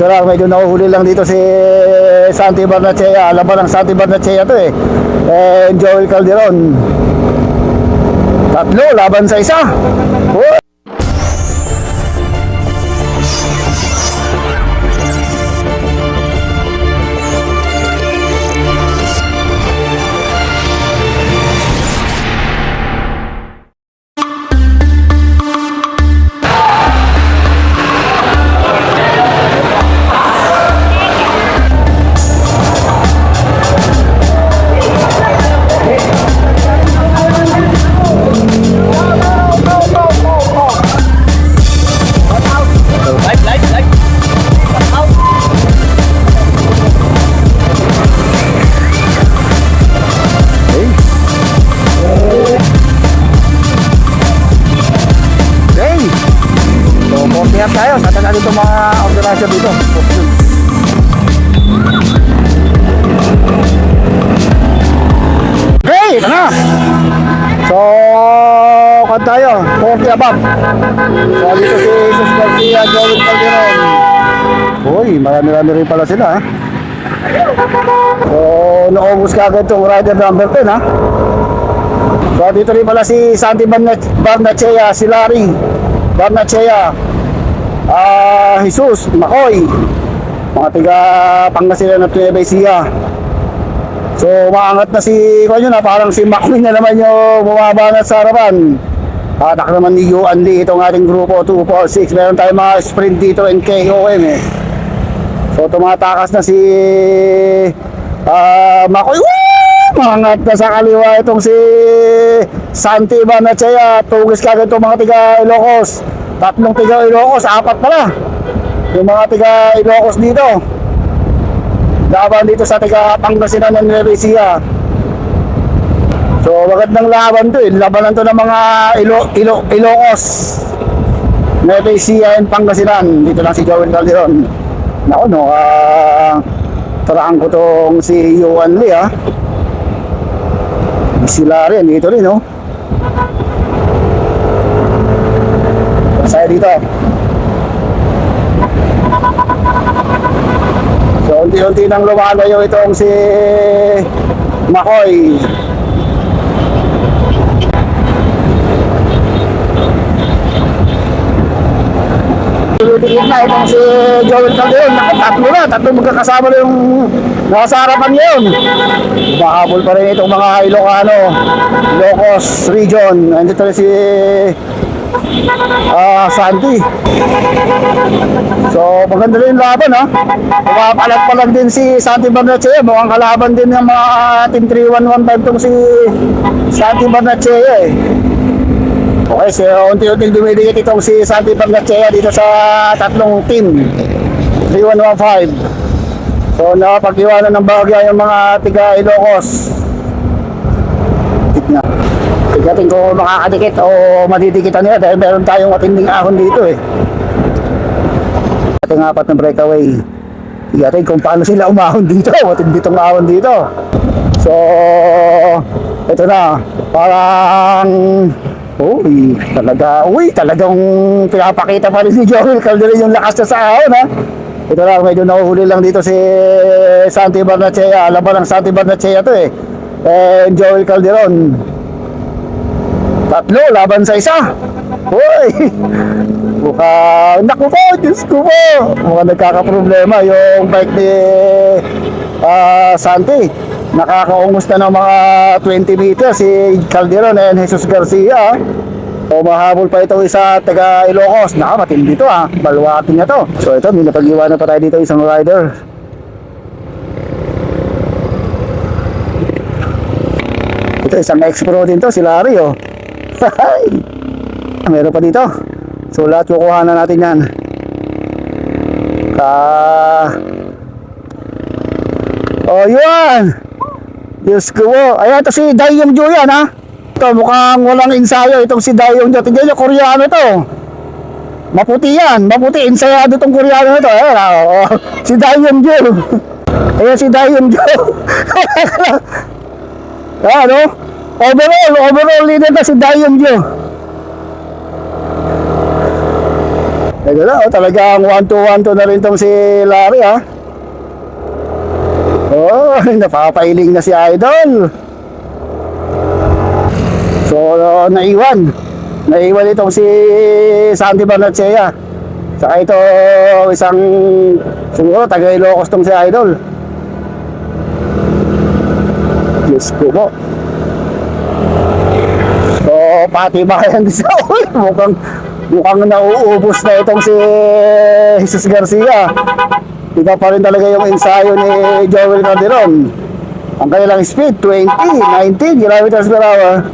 Ito lang, medyo nahuhuli lang dito si Santi Barnachea. Alam ba ng Santi Barnachea to eh. And Joel Calderon. Tatlo, laban sa isa. Uy! Tayo. 40 above. So, dito si Jesus Garcia, Joey Calderon. Uy, marami-rami rin pala sila? So, naubos ka agad itong rider number 10, ha? So dito rin pala si Santi Barna- Barnachea, si Larry Barnachea, ah Jesus, Makoy, mga tiga Pangasinan at Nueva Ecija. So maangat na si, kung yun na, parang si Makoy na naman yung bumaba na sa harapan. Atak naman ni Yuan Lee itong ating grupo 2, 4, 6. Meron tayong mga sprint dito and KOM eh. So tumatakas na si ah Makoy. Woo! Mangat na sa kaliwa itong si Santi Banachea. Tugis kagad itong mga tiga Ilocos. Tatlong tiga Ilocos, apat pala. Yung mga tiga Ilocos dito. Laban dito sa tiga Pangasinan ng Nueva Ecija. So magandang laban to eh. Labanan to ng mga Ilo, Ilo, Ilocos. Nueva Ecija and Pangasinan. Dito lang si Joel Calderon. Naku no, ah... taraan ko tong si Yuan Lee ah. Sila rin, dito rin no. Saya dito. So unti-unti nang lumalayo itong si Makoy. Tulutingin na itong si Joel Calderon, nakatatlo na, tatlo magkakasama na yung nasa harapan ngayon. Mahabol pa rin itong mga Ilocano, Ilocos region. Nandito rin si ah Santi. So maganda rin laban ha. Pumapalag pa lang din si Santi Barnachea. Mukhang kalaban din ng mga team 3115 tong si Santi Barnachea eh. Okay, so unti-unting dumidikit itong si Santi Pangachea dito sa tatlong team. 3115. So nakapag-iwanan ng bahagya yung mga tiga Ilocos. Tignan. Tignatin ko makakadikit o madidikitan nila dahil meron tayong matinding ahon dito eh. Ating apat na breakaway. Tignatin kung paano sila umahon dito. Matindi itong ahon dito. So, ito na. Parang Uy, talaga, uy, talagang pinapakita pa rin ni Joel Calderon yung lakas na sa ahon, ha? Ito lang, medyo nahuhuli lang dito si Santi Barnachea. Alam ba ng Santi Barnachea to eh. And Joel Calderon. Tatlo, laban sa isa. Uy! Mukhang, naku po, Diyos ko po. Mukhang nagkakaproblema yung bike ni ah, Santi. Nakakaungos na ng mga 20 meters si Calderon and Jesus Garcia. O mahabol pa itong isa taga Ilocos. Naka, matindi to ha. Baluwatin niya to. So ito, may napag-iwanan pa tayo dito isang rider. Ito, isang ex-pro din to, si Larry oh. Meron pa dito. So lahat kukuha na natin yan. Ka... Oh, yun! Diyos ko po. Ayan, ito si Dayong Jo yan, ha? Ito, mukhang walang ensayo. Itong si Dayong Jo. Tingnan nyo, Koreano to. Maputi yan. Maputi. Ensayado tong Koreano to. Ayan, ha? Oh, si Dayong Jo. Ayan si Dayong Jo. Ayan, no? Overall, overall leader na si Dayong Jo. Ito na, oh, talagang 1-2-1-2 na rin tong si Larry, ha? Oh, napapailing na si Idol. So, naiwan. Naiwan itong si Sandy Barnachea. Saka ito, isang, siguro, taga Ilocos tong si Idol. Diyos ko po. So, pati ba yan sa uy, mukhang, mukhang nauubos na itong si Jesus Garcia. Iba pa rin talaga yung ensayo ni Joel Calderon. Ang kanilang speed, 20, 19 kilometers per hour.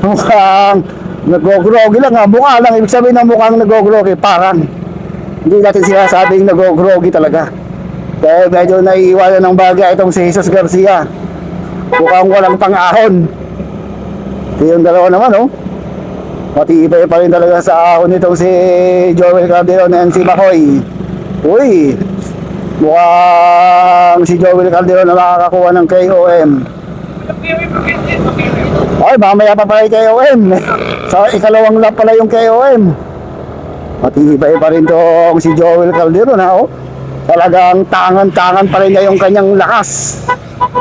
Mukhang nag-grogi lang ha. Mukha lang. Ibig sabihin ng mukhang nag-grogi. Parang. Hindi natin sinasabing nag-grogi talaga. Dahil medyo naiiwanan ng bagay itong si Jesus Garcia. Mukhang walang pang-ahon. Ito yung dalawa naman, oh. Matibay pa rin talaga sa ahon nitong si Joel Calderon and si Makoy. Uy, mukhang si Joel Calderon na makakakuha ng KOM. Ay, mamaya pa pala yung KOM. Sa ikalawang lap pala yung KOM. Matibay pa rin tong si Joel Calderon ha, oh. Talagang tangan-tangan pa rin niya yung kanyang lakas.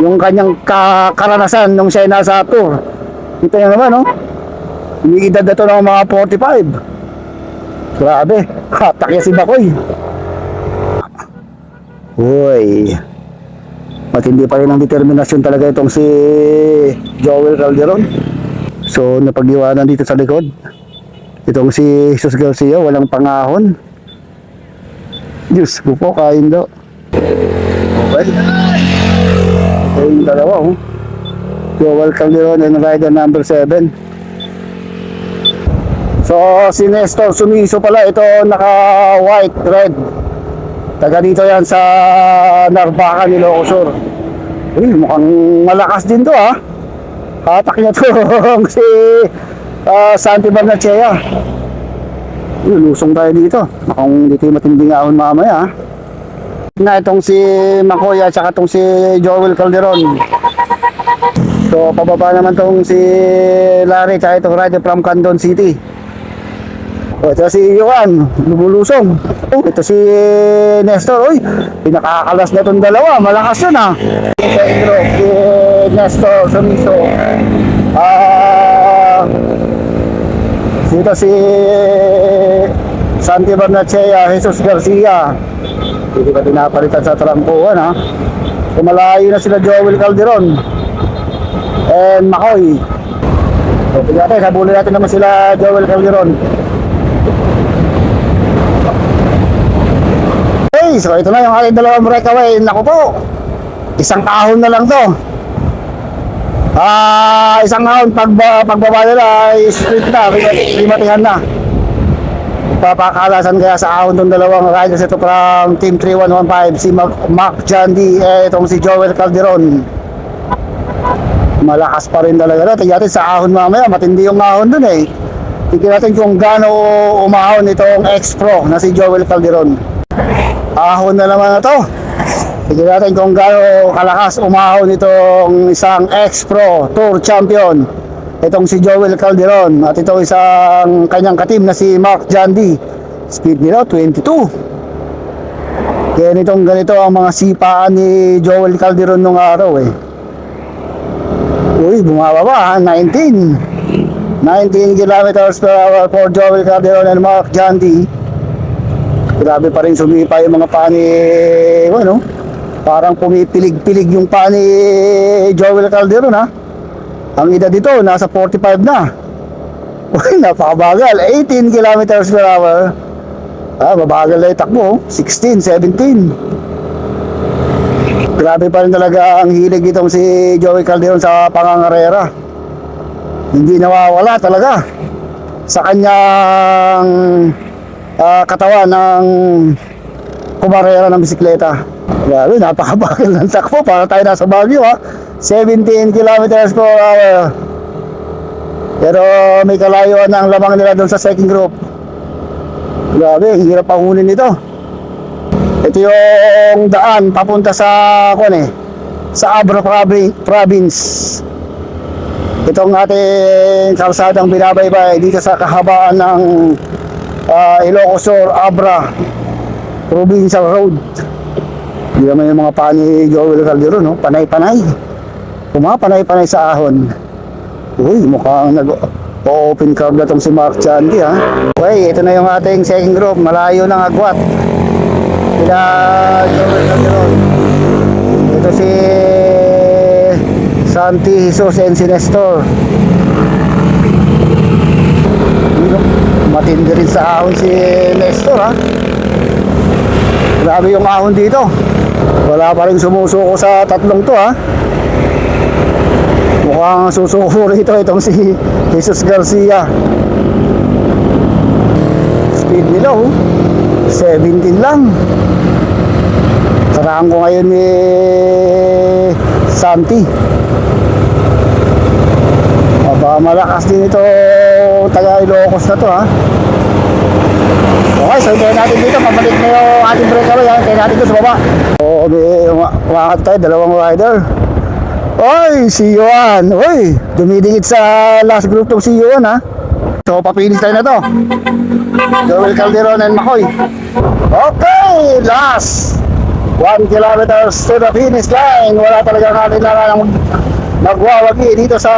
Yung kanyang ka karanasan nung siya nasa tour. Kita niyo naman, oh. Umiidad na to ng mga 45. Grabe, hatak niya si Bakoy. Uy. Matindi pa rin ang determinasyon talaga itong si Joel Calderon. So, napag-iwanan dito sa likod. Itong si Jesus Garcia, walang pangahon. Diyos ko po, kain daw. Okay. Ito yung dalawa, oh. Joel Calderon and rider number 7. So, si Nestor Sumiso pala, ito naka-white, red. Taga dito yan sa Narvaca, Ilocos Sur. Uy, mukhang malakas din to ha. Hatak niya to si uh, Santi Barnachea. Uy, lusong tayo dito. Mukhang dito yung matinding ahon mamaya ha. Na itong si Makoya at saka itong si Joel Calderon. So, pababa naman itong si Larry at itong rider from Candon City. O, ito si Juan, lumulusong. Oh, ito si Nestor. Uy, pinakakalas na itong dalawa. Malakas yun ah. Sa intro, si Nestor Sumiso. Ah, dito si Santi Barnachea, Jesus Garcia. Hindi ka pinapalitan sa trangkuhan ha. Kumalayo na sila Joel Calderon. And Makoy. So, tignan natin, habulin natin naman sila Joel Calderon. Okay, so ito na yung ating dalawang breakaway. Naku po, isang kahon na lang to. Ah, isang kahon pag pagbaba nila split na, limatihan na. Papakalasan kaya sa ahon tong dalawang riders ito from Team 3115 si Mark, Mark Jandy eh, itong si Joel Calderon. Malakas pa rin talaga na. Tingnan natin sa ahon mamaya, matindi yung ahon dun eh. Tingnan natin kung gaano umahon itong ex-pro na si Joel Calderon. Ahon na naman na to. Tignan natin kung gaano kalakas umahon itong isang ex-pro tour champion. Itong si Joel Calderon at ito isang kanyang katim na si Mark Jandy. Speed nila 22. Kaya nitong ganito ang mga sipaan ni Joel Calderon nung araw eh. Uy, bumababa ha, 19. 19 kilometers per hour for Joel Calderon and Mark Jandy. Grabe pa rin sumipa yung mga pani, ano, parang pumipilig-pilig yung pani Joel Calderon ha. Ang edad dito, nasa 45 na. Uy, napakabagal. 18 kilometers per hour. Ah, mabagal na yung takbo. 16, 17. Grabe pa rin talaga ang hilig itong si Joey Calderon sa pangangarera. Hindi nawawala talaga sa kanyang ah, katawan ng kumarera ng bisikleta. Grabe, napakabagal ng takbo para tayo nasa Baguio ha. 17 kilometers per hour. Pero may kalayuan ang lamang nila doon sa second group. Grabe, hirap pangunin nito. Ito yung daan papunta sa kung eh, sa Abra Provi- Province. Itong ating kalsadang binabaybay dito sa kahabaan ng ah, Ilocos Sur, Abra, Provincial Road. Hindi naman yung mga pani Joel Calderon, no? Panay-panay. Pumapanay-panay sa ahon. Uy, mukhang nag-open curve na tong si Mark Chandy, ha? Okay, ito na yung ating second group. Malayo ng agwat. Sila Joel Calderon. Ito si Santi Jesus and si Nestor. Matindi rin sa ahon si Nestor, ha? Grabe yung ahon dito. Wala pa rin sumusuko sa tatlong to, ha? Mukhang susuko rito itong si Jesus Garcia. Speed nila, oh. 17 lang. Tarahan ko ngayon ni Santi. Aba, malakas din ito taga Ilocos na to, ha? Okay, so hintayin natin dito. Pabalik na yung ating breakaway. Ha? Hintayin natin dito sa baba. Oo, umakit tayo. Dalawang rider. Oy, si Yuan. Oy, dumidikit sa last group tong si Yuan, ha? So, papilis tayo na to. Joel Calderon and Makoy. Okay, last. 1 kilometers to the finish line. Wala talaga natin na ng nagwawagi dito sa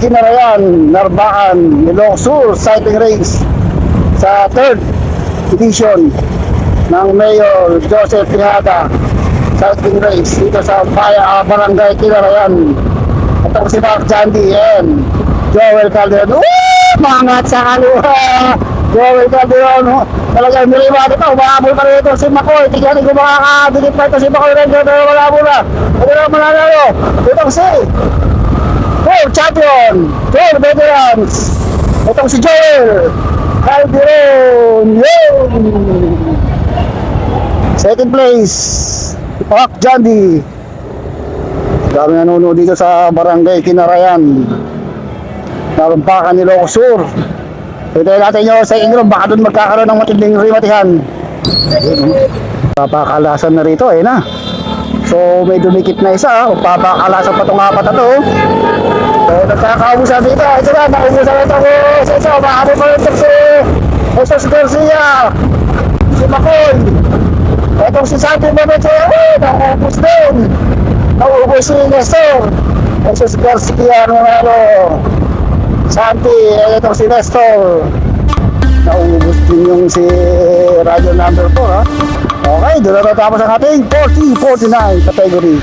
Kinarayan, Narbacan, Ilocos Sur Cycling Race sa third edition ng Mayor Joseph Pinada Cycling Race dito sa Baya, ah, Barangay Kinarayan. Ito si Mark Jandy and Joel Calderon. Woo! Mangat sa kaliwa! Joel Calderon. oh. Talagang niliwado ito. Umahabol pa rin ito si Makoy. Tignan ko makakadikit pa ito si Makoy rin. Pero wala muna. Ito na mananalo. Itong si World Champion. Tour Veterans. Itong si Joel Calderon. Yun! Second place, Park Jandy. Dami nanonood dito sa Barangay Kinarayan. Narumpakan ni Ilocos Sur. Hintayin natin yung second group, baka doon magkakaroon ng matinding rimatihan. Papakalasan na rito, eh na. So may dumikit na isa, papakalasan pa itong apat na to. So nagkakaubusan dito, ito na, naubusan na ito ko sa isa, makakabot pa rin si Jesus Garcia, si Makoy, Itong si Santi Mameche, eh, naubos din. Naubos si Nestor. Jesus Garcia, ano, Santi, itong si Nestor. Naubos din yung si radio number 4, ha? Okay, doon na tatapos ang ating 40-49 category.